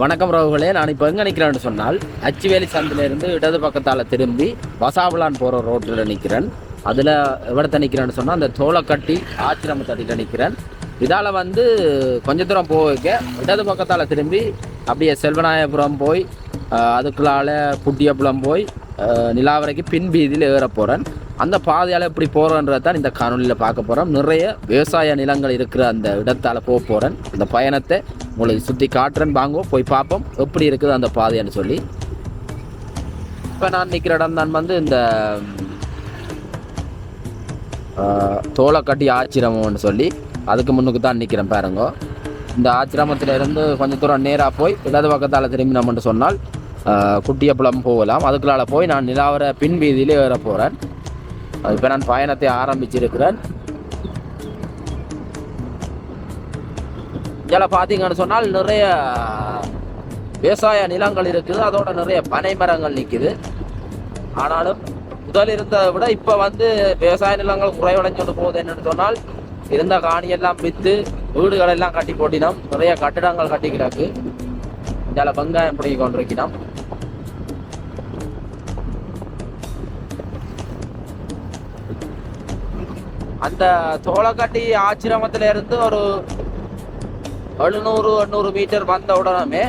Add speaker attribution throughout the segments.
Speaker 1: வணக்கம் ரவுகளே. நான் இப்போ எங்கே நிற்கிறேன்னு சொன்னால் அச்சுவேலி சந்திலிருந்து இடது பக்கத்தால் திரும்பி வசாபுலான் போகிற ரோட்டில் நிற்கிறேன் அதில் எவ்வளத்த நிற்கிறேன்னு சொன்னால் அந்த தோளக்கட்டி ஆச்சிரமத்தடியில் நிற்கிறேன் இதால் வந்து கொஞ்ச தூரம் போக இடது பக்கத்தால் திரும்பி அப்படியே செல்வநாயபுரம் போய் அதுக்குள்ளால புட்டியப்புலம் போய் நிலாவரைக்கு பின் வீதியில் ஏற போகிறேன் அந்த பாதையால் எப்படி போகிறோன்றது தான் இந்த காணொலியில் பார்க்க போகிறோம் நிறைய விவசாய நிலங்கள் இருக்கிற அந்த இடத்தால் போக போகிறேன் அந்த பயணத்தை உங்களுக்கு சுற்றி காட்டுறேன். வாங்குவோம் போய் பார்ப்போம். எப்படி இருக்குது அந்த பாதைன்னு சொல்லி. இப்போ நான் நிற்கிற இடம் தான் வந்து இந்த ஆஹ், தோளக்கட்டி ஆச்சிரமம்னு சொல்லி அதுக்கு முன்னுக்கு தான் நிற்கிறேன் பாருங்க. இந்த ஆச்சிரமத்தில் இருந்து கொஞ்சம் தூரம் நேராக போய் இடது பக்கத்தால் திரும்பினோம்னு சொன்னால் ஆஹ், குட்டியப்பளம் போகலாம். அதுக்குள்ளால போய் நான் நிலாவர பின் வீதியிலே ஏற போகிறேன் இப்போ நான் பயணத்தை ஆரம்பிச்சிருக்கிறேன். இதில் பார்த்தீங்கன்னு சொன்னால் நிறைய விவசாய நிலங்கள் இருக்குது. அதோட நிறைய பனை மரங்கள் நிற்குது ஆனாலும் முதல் இருந்ததை விட இப்போ வந்து விவசாய நிலங்கள் குறைவடைஞ்சு போகுது என்னன்னு சொன்னால் இருந்த காணியெல்லாம் விற்று வீடுகளெல்லாம் கட்டி போட்டினோம். நிறைய கட்டிடங்கள் கட்டி கிடக்கு. இதில் வெங்காயம் பிடிங்கி கொண்டிருக்கிறோம் அந்த தோளக்கட்டி ஆச்சிரமத்தில் இருந்து ஒரு எழுநூறு எண்ணூறு மீட்டர் வந்த உடனே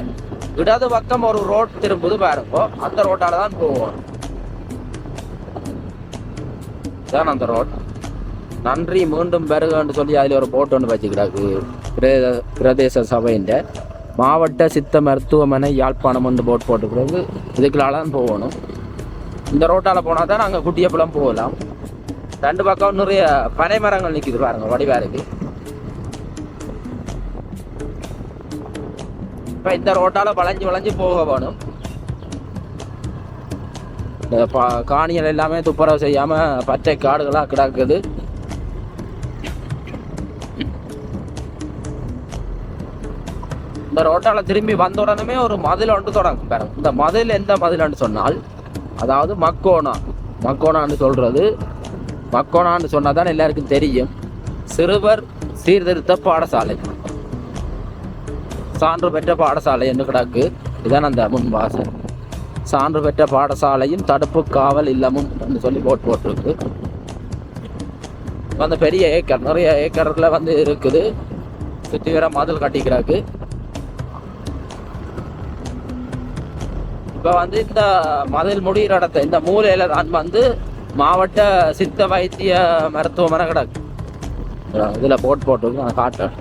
Speaker 1: இடது பக்கம் ஒரு ரோட் திரும்புது பாருங்கோ. அந்த ரோட்டால தான் போவோம். தான் அந்த ரோட் நன்றி மீண்டும் பெருகன்னு சொல்லி அதில் ஒரு போட்டு ஒன்று வச்சுக்கிறாக்கு பிரதேச பிரதேச சபையின் மாவட்ட சித்த மருத்துவமனை யாழ்ப்பாணம் வந்து போட் போட்டுக்கிறது. இதுக்குள்ளால தான் போகணும். இந்த ரோட்டால் போனால் தான் நாங்கள் குட்டியப்பழம் போகலாம். ரெண்டு பக்கம் நிறைய பனை மரங்கள் நிற்கிது பாருங்க வடிவாருக்கு இப்போ இந்த ரோட்டால் வளைஞ்சு வளைஞ்சு போக வேணும் இந்த பா- காணிகள் எல்லாமே துப்புரவு செய்யாமல் பச்சை காடுகளாக கிடக்குது இந்த ரோட்டால் திரும்பி வந்த உடனே ஒரு மதில் ஒன்று தொடங்கும் பாருங்க இந்த மதில் எந்த மதில்னு சொன்னால் அதாவது மக்கோணா மக்கோணான்னு சொல்கிறது மக்கோனான்னு சொன்னால் தான் எல்லாருக்கும் தெரியும். சிறுவர் சீர்திருத்த பாடசாலை. சான்று பெற்ற பாடசாலை என்று கிடக்கு. இதான் அந்த முன் வாசல். சான்று பெற்ற பாடசாலையும் தடுப்பு காவல் இல்லமும் சொல்லி போட்டு போட்டிருக்கு. அந்த பெரிய ஏக்கர் நிறைய ஏக்கரில் வந்து இருக்குது. சுற்றி வர மதில் கட்டிக்கிறாக்கு இப்போ வந்து இந்த மதில் முடிகிற இடத்த இந்த மூலையில் தான் வந்து மாவட்ட சித்த வைத்திய மருத்துவமனை கிடக்கு. இதில் போட் போட்டு நான் காட்டுறேன்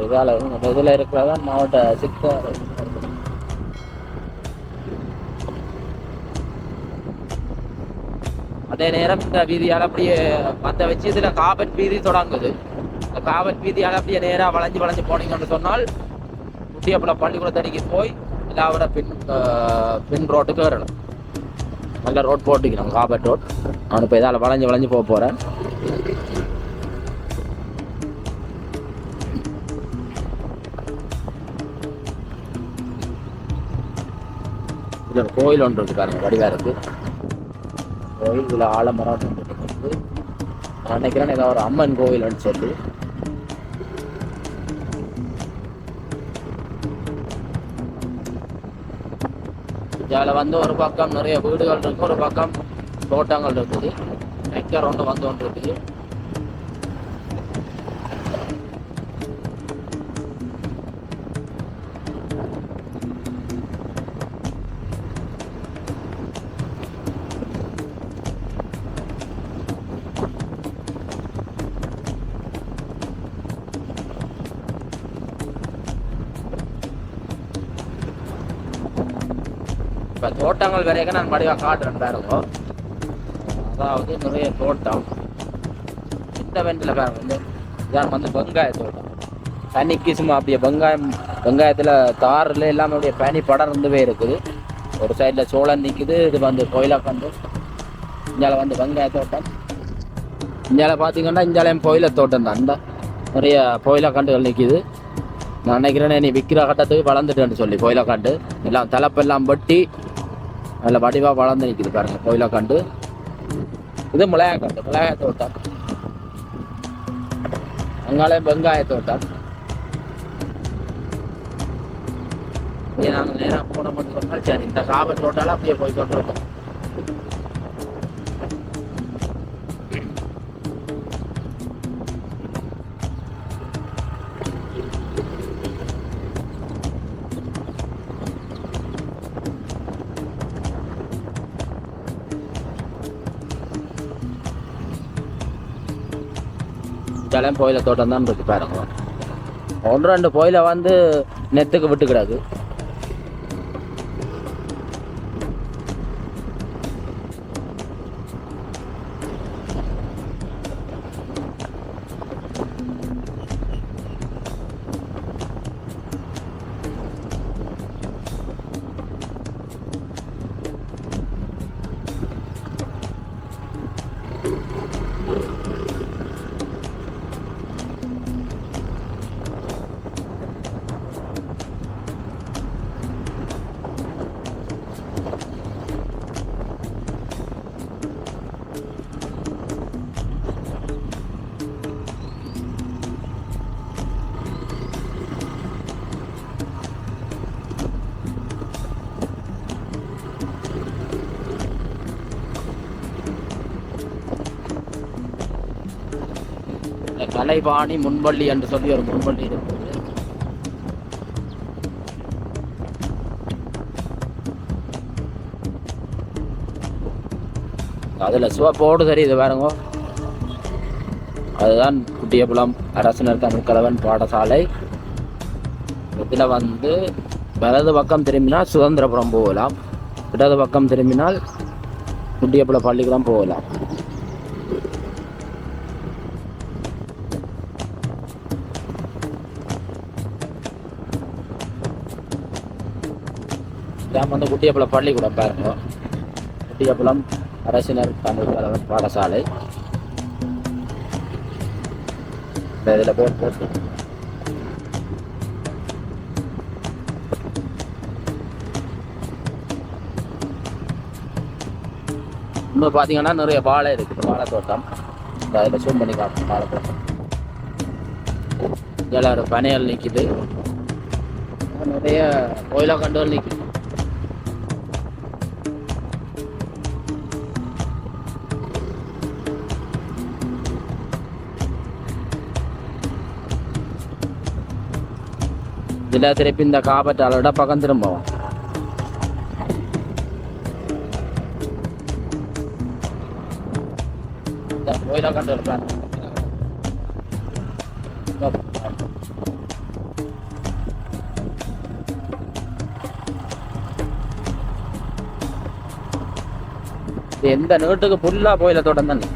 Speaker 1: இதால் இதில் இருக்கிறதான் மாவட்ட சித்த அதே நேரம் இந்த வீதியால் அப்படியே மற்ற வச்சு இதில் காபட் வீதி தொடங்குது. இந்த காபட் வீதியால் அப்படியே நேராக வளைஞ்சு வளைஞ்சு போனீங்கன்னு சொன்னால் குட்டியப்பளம் பள்ளிக்கூடத்தடிக்கு போய் எல்லாவோட பின் ஆஹ், பின் ரோட்டுக்கு வரணும் நல்ல ரோட் போட்டுக்கணும் காபட் ரோட் நான் இப்போ இதால் வளைஞ்சு வளைஞ்சு போக போகிறேன் இதில் ஒரு கோயில் ஒன்று இருக்கு பாருங்க வடிவா இருக்கு கோயில் இதில் ஆலமரம் ஒன்று இருக்கு. நினைக்கிறேன் ஏதோ ஒரு அம்மன் கோயில்னு சொல்லி இதில் வந்து ஒரு பக்கம் நிறைய வீடுகள் இருக்கு ஒரு பக்கம் தோட்டங்கள் இருக்குது. ஏக்கர் ஒன்று வந்து ஒன்று இருக்குது. இப்போ தோட்டங்கள் வரைக்கும் நான் மடிவாக காட்டுறேன் பாருங்க. அதாவது நிறைய தோட்டம். இந்த வெண்டில் பாருங்க இந்த இதான் வந்து வெங்காய தோட்டம். தண்ணிக்கு சும்மா அப்படியே வெங்காயம் வெங்காயத்தில் தாரில் எல்லாமே அப்படியே பனி படர்ந்துவே இருக்குது. ஒரு சைடில் சோளம் நிற்குது இது வந்து கோயிலாக்கண்டு இந்தியால வந்து வெங்காய தோட்டம். இந்தியால பார்த்தீங்கன்னா இந்தியாலையும் கோயில தோட்டம் தான். இந்த நிறைய கோயிலாக்கண்டுகள் நிற்கிது நான் நினைக்கிறேன் நீ விற்கிற கட்டத்துக்கு வளர்ந்துட்டேன்னு சொல்லி கோயிலாக்காண்டு எல்லாம் தலைப்பெல்லாம் வெட்டி அதில் வடிவாக வளர்ந்து நிற்குது பாருங்க கோயிலாக்காண்டு இது மிளகாக்கண்டு மிளகாய தோட்டம் அங்காலே வெங்காய தோட்டம் நாங்கள் நேராக போன மட்டும் சொன்னால் சரி இந்த சாப தோட்டாலும் அப்படியே போய் கொண்டிருக்கோம் ஜலம் கோயில தோட்டம் தான் இருக்கு பாருங்க. ஒன்று ரெண்டு கோயிலை வந்து நெத்துக்கு விட்டு கிடக்கு இந்த கலைபாணி முன்பள்ளி என்று சொல்லி ஒரு முன்பள்ளி இருக்குது. அதில் சிவப்போடு தெரியுது பாருங்க. அதுதான் குட்டியபுலம் அரசினர் தமிழ்கலவன் பாடசாலை. இதில் வந்து வலது பக்கம் திரும்பினால் சுதந்திரபுரம் போகலாம். இடது பக்கம் திரும்பினால் குட்டியபுல பள்ளிக்கூடம் போகலாம். டேம் வந்து குட்டியப்பளம் பள்ளிக்கூடம் பாருங்க. குட்டியப்பளம் அரசினர் தமிழ் கலவன் பாடசாலை. இந்த இதில் பேர் போட்டு. இன்னும் பார்த்தீங்கன்னா நிறைய வாழை இருக்குது வாழை தோட்டம். இந்த அதில் சூம் பண்ணி காட்டும் வாழை தோட்டம் இதில் ஒரு பனையல் நிற்கிது நிறைய கோயிலாக கண்டுகள் நிற்கிது இதில் திருப்பி இந்த காபட்டாலோட பக்கம் திரும்பவும் இந்த கோயிலா கண்டுகள் பாருங்க எந்த நீட்டுக்கு ஃபுல்லாக கோயில தொடர்ந்து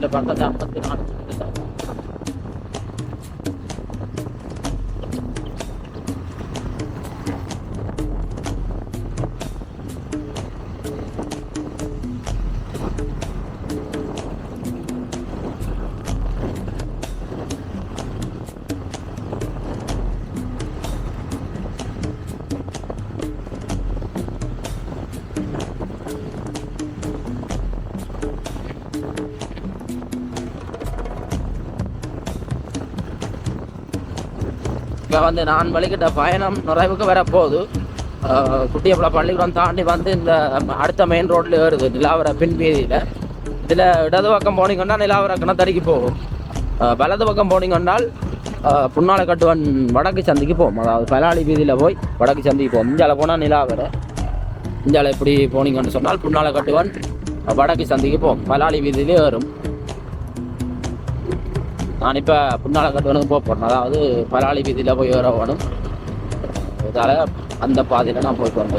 Speaker 1: sila bata dapat pinakakita இப்போ வந்து நான் வழிகிட்ட பயணம் நிறைவுக்கு வர போகுது குட்டியப்பள பள்ளிக்கூடம் தாண்டி வந்து இந்த அடுத்த மெயின் ரோட்ல ஏறுது நிலாவர பின்பீதியில் இதில் இடது பக்கம் போனீங்கன்னா நிலாவர கிணத்தடிக்கு போகும். வலது பக்கம் போனீங்கன்னால் புன்னால கட்டுவன் வடக்கு சந்திக்கு போகும். அதாவது பலாளி வீதியில் போய் வடக்கு சந்திக்கு போகும். இந்தியாவில் போனால் நிலாவர. இந்தியாவில் எப்படி போனீங்கன்னு சொன்னால் புன்னால கட்டுவன் வடக்கு சந்திக்கு போகும். பலாளி வீதியிலே ஏறும். நான் இப்போ புன்னால கட்டுவனுக்கு போக போகிறேன் அதாவது பலாளி வீதியில் போய் வர வேணும். இதால் அந்த பாதையில் நான் போய் கொண்டு